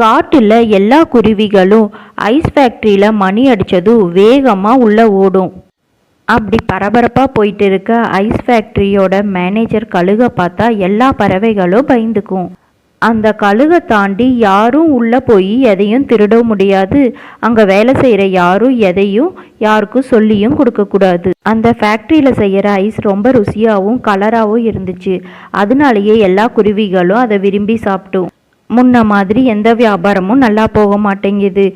காட்டில் எல்லா குருவிகளும் ஐஸ் ஃபேக்ட்ரியில் மணி அடித்ததும் வேகமாக உள்ளே ஓடும். அப்படி பரபரப்பாக போயிட்டு இருக்க ஐஸ் ஃபேக்ட்ரியோட மேனேஜர் கழுகை பார்த்தா எல்லா பறவைகளும் பயந்துக்கும். அந்த கழுகை தாண்டி யாரும் உள்ளே போய் எதையும் திருட முடியாது. அங்கே வேலை செய்கிற யாரும் எதையும் யாருக்கும் சொல்லியும் கொடுக்கக்கூடாது அந்த ஃபேக்ட்ரியில் செய்கிற ஐஸ் ரொம்ப ருசியாகவும் கலராகவும் இருந்துச்சு. அதனாலேயே எல்லா குருவிகளும் அதை விரும்பி சாப்பிட்டோம். முன்ன மாதிரி எந்த வியாபாரமும் நல்லா போக மாட்டேங்குது.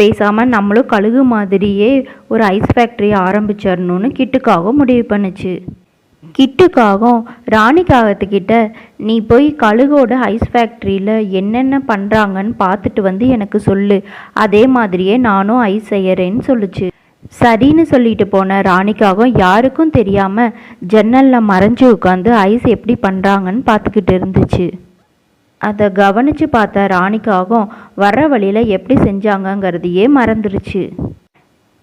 பேசாமல் நம்மளும் கழுகு மாதிரியே ஒரு ஐஸ் ஃபேக்ட்ரியை ஆரம்பிச்சிடணும்னு கிட்டுக்காக முடிவு பண்ணுச்சு. கிட்டுக்காகவும் ராணிக்காகத்துக்கிட்ட நீ போய் கழுகோட ஐஸ் ஃபேக்ட்ரியில் என்னென்ன பண்ணுறாங்கன்னு பார்த்துட்டு வந்து எனக்கு சொல்லு. அதே மாதிரியே நானும் ஐஸ் செய்யறேன்னு சொல்லுச்சு. சரின்னு சொல்லிட்டு போன ராணிக்காகவும் யாருக்கும் தெரியாமல் ஜன்னலில் மறைஞ்சு உட்காந்து ஐஸ் எப்படி பண்ணுறாங்கன்னு பார்த்துக்கிட்டு இருந்துச்சு. அதை கவனித்து பார்த்த ராணிக்காகவும் வர்ற வழியில் எப்படி செஞ்சாங்கங்கிறதையே மறந்துருச்சு.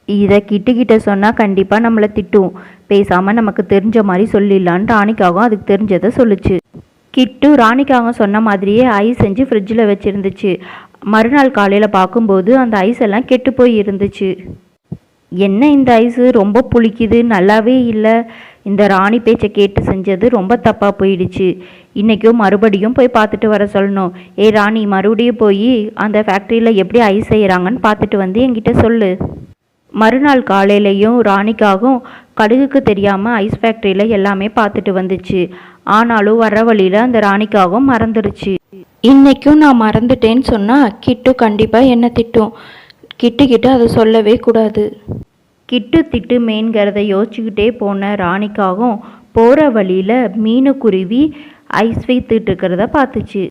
இதை கிட்ட சொன்னால் கண்டிப்பாக நம்மளை திட்டும். பேசாமல் நமக்கு தெரிஞ்ச மாதிரி சொல்லிடலான்னு ராணிக்காகவும் அதுக்கு தெரிஞ்சதை சொல்லுச்சு. கிட்டு ராணிக்காகவும் சொன்ன மாதிரியே ஐஸ் செஞ்சு ஃப்ரிட்ஜில் வச்சுருந்துச்சு. மறுநாள் காலையில் பார்க்கும்போது அந்த ஐஸ் எல்லாம் கெட்டு போய் இருந்துச்சு என்ன இந்த ஐஸு? ரொம்ப புளிக்குது நல்லாவே இல்லை. இந்த ராணி பேச்சை கேட்டு செஞ்சது ரொம்ப தப்பாக போயிடுச்சு. இன்றைக்கும் மறுபடியும் போய் பார்த்துட்டு வர சொல்லணும். ஏ ராணி மறுபடியும் போய் அந்த ஃபேக்ட்ரியில் எப்படி ஐஸ் செய்கிறாங்கன்னு பார்த்துட்டு வந்து என்கிட்ட சொல்லு. மறுநாள் காலையிலையும் ராணிக்காகவும் கடுகுக்கு தெரியாமல் ஐஸ் ஃபேக்ட்ரியில் எல்லாமே பார்த்துட்டு வந்துச்சு. ஆனாலும் வர வழியில் அந்த ராணிக்காகவும் மறந்துடுச்சு இன்றைக்கும் நான் மறந்துட்டேன்னு சொன்னால் கிட்டு கண்டிப்பாக என்ன திட்டும். கிட்டு கிட்ட அதை சொல்லவே கூடாது. கிட்டு திட்டு மேன்கிறத யோசிச்சுக்கிட்டே போன ராணிக்காகவும் போகிற வழியில் மீனுக்குருவி ஐஸ் வைத்துட்டு இருக்கிறத பார்த்துச்சு.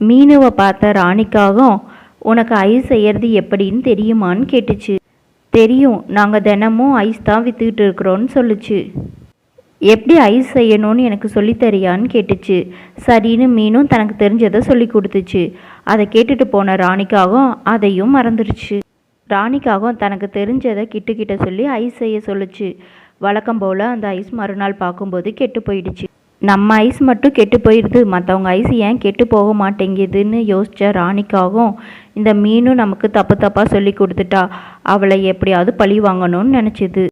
மீனுவை பார்த்த ராணிக்காகவும் உனக்கு ஐஸ் செய்யறது எப்படின்னு தெரியுமான்னு கேட்டுச்சு. தெரியும் நாங்கள் தினமும் ஐஸ் தான் விற்றுக்கிட்டு இருக்கிறோன்னு சொல்லுச்சு. எப்படி ஐஸ் செய்யணும்னு எனக்கு சொல்லித் தரியான்னு கேட்டுச்சு. சரின்னு மீனும் தனக்கு தெரிஞ்சதை சொல்லி கொடுத்துச்சு. அதை கேட்டுட்டு போன ராணிக்காகவும் அதையும் மறந்துடுச்சு. ராணிக்காகவும் தனக்கு தெரிஞ்சதை கிட்ட கிட்ட சொல்லி ஐஸ் செய்ய சொல்லுச்சு. வழக்கம் போல் அந்த ஐஸ் மறுநாள் பார்க்கும்போது கெட்டு போயிடுச்சு. நம்ம ஐஸ் மட்டும் கெட்டு போயிடுது மற்றவங்க ஐஸ் ஏன் கெட்டு போக மாட்டேங்குதுன்னு யோசித்த ராணிக்காகவும் இந்த மீனும் நமக்கு தப்பு தப்பாக சொல்லி கொடுத்துட்டா அவளை எப்படியாவது பழி வாங்கணும்னு நினச்சிது.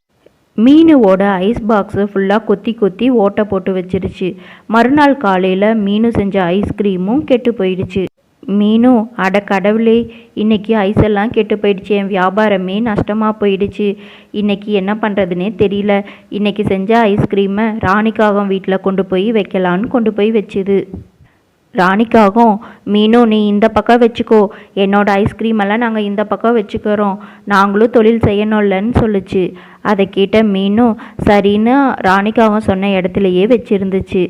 மீனுவோட ஐஸ் பாக்ஸு ஃபுல்லாக கொத்தி கொத்தி ஓட்டை போட்டு வச்சிருச்சு. மறுநாள் காலையில் மீனு செஞ்ச ஐஸ்கிரீமும் கெட்டு போயிடுச்சு. மீனும் அட கடவுளே இன்னைக்கு ஐஸ் எல்லாம் கெட்டு போயிடுச்சு என் வியாபாரமே நஷ்டமாக போயிடுச்சு. இன்னைக்கு என்ன பண்ணுறதுனே தெரியல. இன்னைக்கு செஞ்ச ஐஸ்கிரீமை ராணிக்காகம் வீட்டில் கொண்டு போய் வைக்கலான்னு கொண்டு போய் வச்சுது. ராணிக்காகும் மீனும் நீ இந்த பக்கம் வச்சுக்கோ. என்னோட ஐஸ்கிரீமெல்லாம் நாங்கள் இந்த பக்கம் வச்சுக்கிறோம். நாங்களும் தொழில் செய்யணும்லன்னு சொல்லுச்சு. அதை கேட்ட மீனும் சரின்னு ராணிக்காகவும் சொன்ன இடத்துலையே வச்சுருந்துச்சு.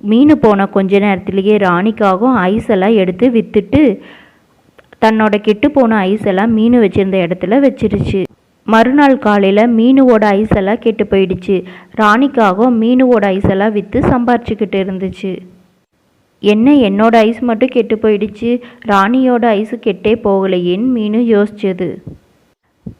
மீன் போன கொஞ்ச நேரத்திலேயே ராணிக்காகவும் ஐஸ் எல்லாம் எடுத்து விற்றுட்டு தன்னோட கெட்டு போன ஐஸ் எல்லாம் மீன் வச்சுருந்த இடத்துல வச்சிருச்சு. மறுநாள் காலையில் மீனுவோட ஐஸ் எல்லாம் கெட்டு போயிடுச்சு. ராணிக்காகவும் மீனுவோட ஐஸ் எல்லாம் விற்று சம்பாரிச்சுக்கிட்டு இருந்துச்சு. என்ன என்னோட ஐஸ் மட்டும் கெட்டு போயிடுச்சு? ராணியோட ஐஸ் கெட்டே போகலையேன்னு மீனு யோசிச்சது.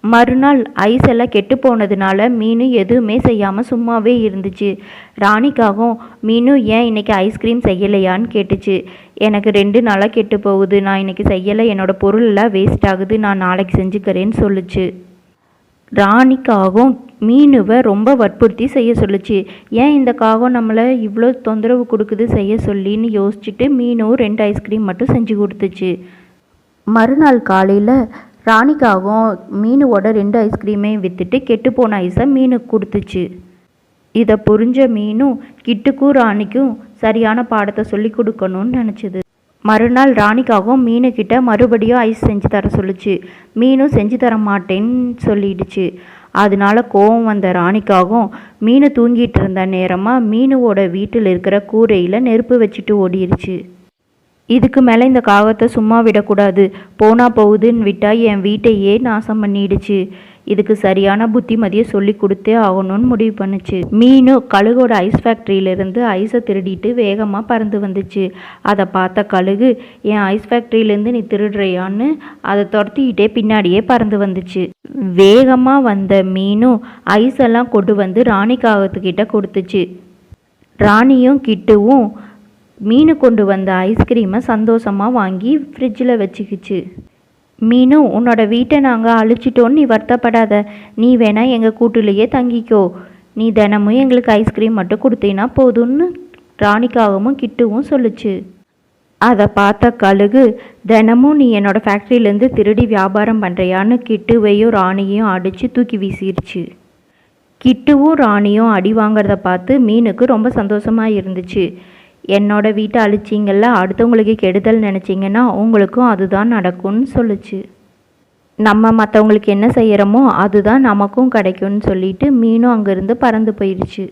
மறுநாள் ஐஸ் எல்லாம் கெட்டு போனதுனால மீனு எதுவுமே செய்யாமல் சும்மாவே இருந்துச்சு. ராணிக்காகவும் மீனு ஏன் இன்னைக்கு ஐஸ்கிரீம் செய்யலையான்னு கேட்டுச்சு. எனக்கு ரெண்டு நாளாக கெட்டு போகுது. நான் இன்னைக்கு செய்யலை. என்னோட பொருளெல்லாம் வேஸ்ட் ஆகுது. நான் நாளைக்கு செஞ்சுக்கிறேன்னு சொல்லுச்சு. ராணிக்காகவும் மீனுவை ரொம்ப வற்புறுத்தி செய்ய சொல்லுச்சு. ஏன் இந்த காகம் நம்மளை இவ்வளோ தொந்தரவு கொடுக்குது செய்ய சொல்லின்னு யோசிச்சுட்டு மீனும் ரெண்டு ஐஸ்கிரீம் மட்டும் செஞ்சு கொடுத்துச்சு. மறுநாள் காலையில் ராணிக்காகவும் மீனுவோட ரெண்டு ஐஸ்கிரீமையும் விற்றுட்டு கெட்டுப்போன ஐஸை மீனுக்கு கொடுத்துச்சு. இதை புரிஞ்ச மீனும் கிட்டுக்கும் ராணிக்கும் சரியான பாடத்தை சொல்லி கொடுக்கணும்னு நினச்சிது. மறுநாள் ராணிக்காகவும் மீனுக்கிட்ட மறுபடியும் ஐஸ் செஞ்சு தர சொல்லுச்சு. மீனும் செஞ்சு தர மாட்டேன்னு சொல்லிடுச்சு. அதனால கோவம் வந்த ராணிக்காகவும் மீன் தூங்கிட்டு இருந்த நேரமாக மீனுவோட வீட்டில் இருக்கிற கூரையில் நெருப்பு வச்சுட்டு ஓடிடுச்சு இதுக்கு மேலே இந்த காகத்தை சும்மா விடக்கூடாது. போனா போகுதுன்னு விட்டால் என் வீட்டையே நாசம் பண்ணிடுச்சு. இதுக்கு சரியான புத்திமதியை சொல்லி கொடுத்தே ஆகணும்னு முடிவு பண்ணுச்சு. மீனு கழுகோட ஐஸ் ஃபேக்ட்ரியிலேருந்து ஐஸை திருடிட்டு வேகமாக பறந்து வந்துச்சு. அதை பார்த்த கழுகு என் ஐஸ் ஃபேக்ட்ரியிலேருந்து நீ திருடுறியான்னு? அதை துரத்திக்கிட்டே பின்னாடியே பறந்து வந்துச்சு. வேகமாக வந்த மீனும் ஐஸ் எல்லாம் கொண்டு வந்து ராணி காகத்துக்கிட்ட கொடுத்துச்சு. ராணியும் கிட்டுவும் மீனு கொண்டு வந்த ஐஸ்கிரீமை சந்தோஷமாக வாங்கி ஃப்ரிட்ஜில் வச்சுக்கிச்சு. மீனு உன்னோட வீட்டை நாங்கள் அழிச்சிட்டோன்னு நீ வருத்தப்படாத. நீ வேணா எங்கள் கூட்டுலேயே தங்கிக்கோ. நீ தினமும் எங்களுக்கு ஐஸ்கிரீம் மட்டும் கொடுத்தீங்கன்னா போதும்னு ராணிக்காகவும் கிட்டுவும் சொல்லுச்சு. அதை பார்த்த கழுகு தினமும் நீ என்னோட ஃபேக்ட்ரியிலேருந்து திருடி வியாபாரம் பண்ணுறியான்னு கிட்டுவையும் ராணியையும் அடித்து தூக்கி வீசிருச்சு. கிட்டுவும் ராணியும் அடி வாங்கிறத பார்த்து மீனுக்கு ரொம்ப சந்தோஷமாக இருந்துச்சு. என்னோட வீட்டை அழிச்சிங்கல்ல அடுத்தவங்களுக்கு கெடுதல் நினச்சிங்கன்னா உங்களுக்கும் அதுதான் நடக்கும்னு சொல்லுச்சு. நம்ம மற்றவங்களுக்கு என்ன செய்கிறோமோ அதுதான் நமக்கும் கிடைக்கும்னு சொல்லிட்டு மீனும் அங்கேருந்து பறந்து போயிடுச்சு